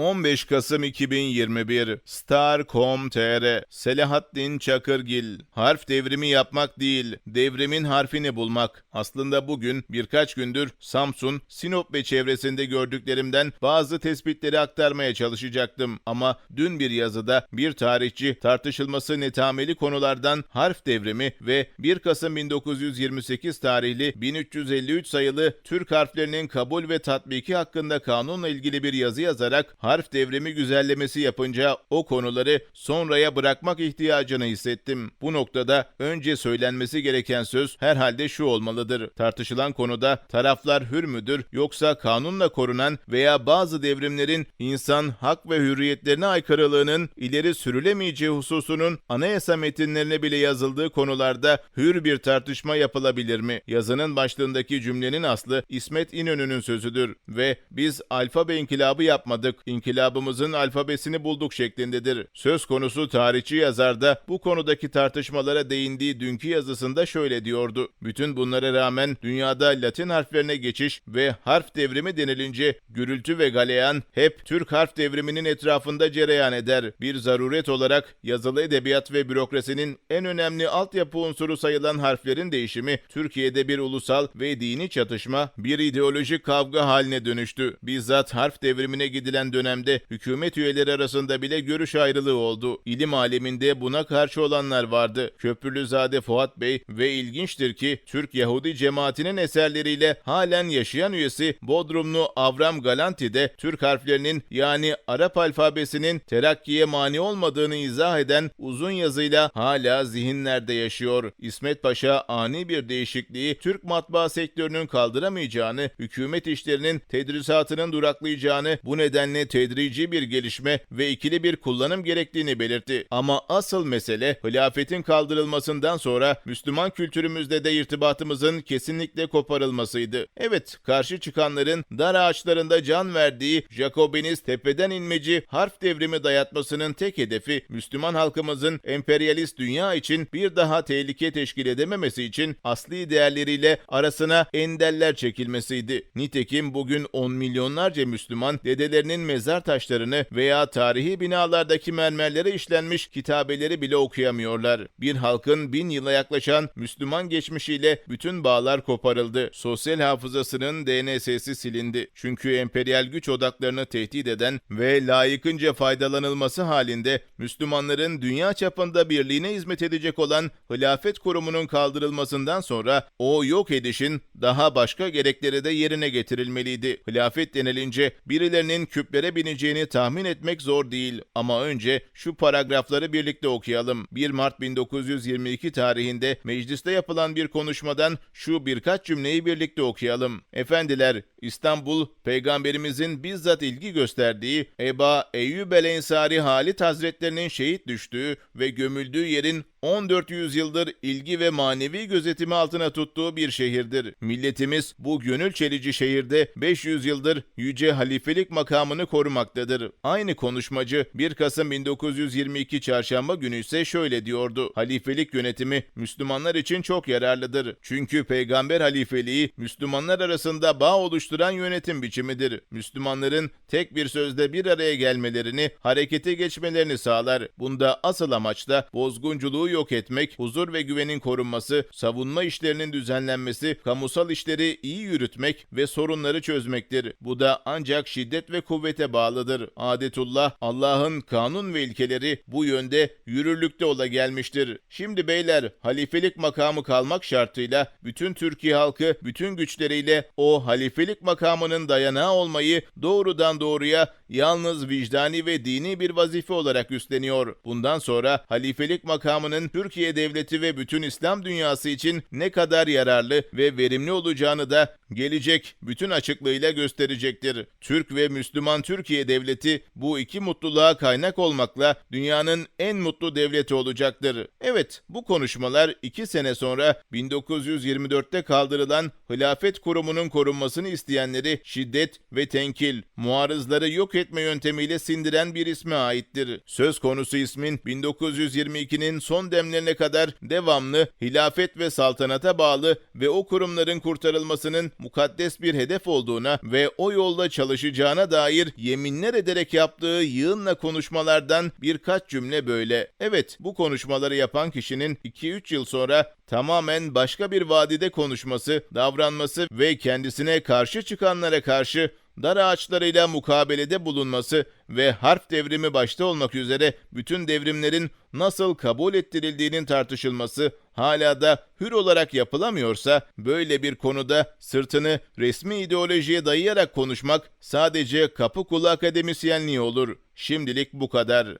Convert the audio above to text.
15 Kasım 2021 Star.com.tr Selahattin Çakırgil Harf devrimi yapmak değil, devrimin harfini bulmak. Aslında bugün birkaç gündür Samsun, Sinop ve çevresinde gördüklerimden bazı tespitleri aktarmaya çalışacaktım. Ama dün bir yazıda bir tarihçi tartışılması netameli konulardan harf devrimi ve 1 Kasım 1928 tarihli 1353 sayılı Türk harflerinin kabul ve tatbiki hakkında kanunla ilgili bir yazı yazarak harf devrimi güzellemesi yapınca o konuları sonraya bırakmak ihtiyacını hissettim. Bu noktada önce söylenmesi gereken söz herhalde şu olmalıdır. Tartışılan konuda taraflar hür müdür yoksa kanunla korunan veya bazı devrimlerin insan hak ve hürriyetlerine aykırılığının ileri sürülemeyeceği hususunun anayasa metinlerine bile yazıldığı konularda hür bir tartışma yapılabilir mi? Yazının başlığındaki cümlenin aslı İsmet İnönü'nün sözüdür ve biz alfabe inkılabı yapmadık, inkılabımızın alfabesini bulduk şeklindedir. Söz konusu tarihçi yazar da bu konudaki tartışmalara değindiği dünkü yazısında şöyle diyordu. Bütün bunlara rağmen dünyada Latin harflerine geçiş ve harf devrimi denilince gürültü ve galeyan hep Türk harf devriminin etrafında cereyan eder. Bir zaruret olarak yazılı edebiyat ve bürokrasinin en önemli altyapı unsuru sayılan harflerin değişimi Türkiye'de bir ulusal ve dini çatışma, bir ideolojik kavga haline dönüştü. Bizzat harf devrimine gidilen dönemde hükümet üyeleri arasında bile görüş ayrılığı oldu. İlim aleminde buna karşı olanlar vardı. Köprülüzade Fuat Bey ve ilginçtir ki Türk Yahudi cemaatinin eserleriyle halen yaşayan üyesi Bodrumlu Avram Galanti de Türk harflerinin yani Arap alfabesinin terakkiye mani olmadığını izah eden uzun yazıyla hala zihinlerde yaşıyor. İsmet Paşa ani bir değişikliği Türk matbaa sektörünün kaldıramayacağını, hükümet işlerinin tedrisatının duraklayacağını, bu nedenle tedrici bir gelişme ve ikili bir kullanım gerektiğini belirtti. Ama asıl mesele hilafetin kaldırılmasından sonra Müslüman kültürümüzde de irtibatımızın kesinlikle koparılmasıydı. Evet, karşı çıkanların dar ağaçlarında can verdiği Jacobinist tepeden inmeci harf devrimi dayatmasının tek hedefi Müslüman halkımızın emperyalist dünya için bir daha tehlike teşkil edememesi için asli değerleriyle arasına endeller çekilmesiydi. Nitekim bugün on milyonlarca Müslüman dedelerinin mezar taşlarını veya tarihi binalardaki mermerlere işlenmiş kitabeleri bile okuyamıyorlar. Bir halkın bin yıla yaklaşan Müslüman geçmişiyle bütün bağlar koparıldı. Sosyal hafızasının DNS'si silindi. Çünkü emperyal güç odaklarını tehdit eden ve layıkınca faydalanılması halinde Müslümanların dünya çapında birliğine hizmet edecek olan hilafet kurumunun kaldırılmasından sonra o yok edişin daha başka gerekleri de yerine getirilmeliydi. Hilafet denilince birilerinin küplere bineceğini tahmin etmek zor değil ama önce şu paragrafları birlikte okuyalım. 1 Mart 1922 tarihinde mecliste yapılan bir konuşmadan şu birkaç cümleyi birlikte okuyalım. Efendiler, İstanbul, peygamberimizin bizzat ilgi gösterdiği Eba Eyyub el Ensari Halit Hazretlerinin şehit düştüğü ve gömüldüğü yerin 14 yüzyıldır ilgi ve manevi gözetimi altına tuttuğu bir şehirdir. Milletimiz bu gönül çelici şehirde 500 yıldır yüce halifelik makamını korumaktadır. Aynı konuşmacı 1 Kasım 1922 çarşamba günü ise şöyle diyordu. Halifelik yönetimi Müslümanlar için çok yararlıdır. Çünkü peygamber halifeliği Müslümanlar arasında bağ oluşturan yönetim biçimidir. Müslümanların tek bir sözde bir araya gelmelerini, harekete geçmelerini sağlar. Bunda asıl amaç da bozgunculuğu yok etmek, huzur ve güvenin korunması, savunma işlerinin düzenlenmesi, kamusal işleri iyi yürütmek ve sorunları çözmektir. Bu da ancak şiddet ve kuvvete bağlıdır. Adetullah, Allah'ın kanun ve ilkeleri bu yönde yürürlükte ola gelmiştir. Şimdi beyler, halifelik makamı kalmak şartıyla bütün Türkiye halkı bütün güçleriyle o halifelik makamının dayanağı olmayı doğrudan doğruya yalnız vicdani ve dini bir vazife olarak üstleniyor. Bundan sonra halifelik makamının Türkiye devleti ve bütün İslam dünyası için ne kadar yararlı ve verimli olacağını da gelecek bütün açıklığıyla gösterecektir. Türk ve Müslüman Türkiye devleti bu iki mutluluğa kaynak olmakla dünyanın en mutlu devleti olacaktır. Evet, bu konuşmalar iki sene sonra 1924'te kaldırılan hilafet kurumunun korunmasını isteyenleri şiddet ve tenkil, muarızları yok etme yöntemiyle sindiren bir isme aittir. Söz konusu ismin 1922'nin son demlerine kadar devamlı hilafet ve saltanata bağlı ve o kurumların kurtarılmasının mukaddes bir hedef olduğuna ve o yolda çalışacağına dair yeminler ederek yaptığı yığınla konuşmalardan birkaç cümle böyle. Evet, bu konuşmaları yapan kişinin 2-3 yıl sonra tamamen başka bir vadide konuşması, davranması ve kendisine karşı çıkanlara karşı dar ağaçlarıyla mukabelede bulunması ve harf devrimi başta olmak üzere bütün devrimlerin nasıl kabul ettirildiğinin tartışılması hala da hür olarak yapılamıyorsa böyle bir konuda sırtını resmi ideolojiye dayayarak konuşmak sadece kapı kulu akademisyenliği olur. Şimdilik bu kadar.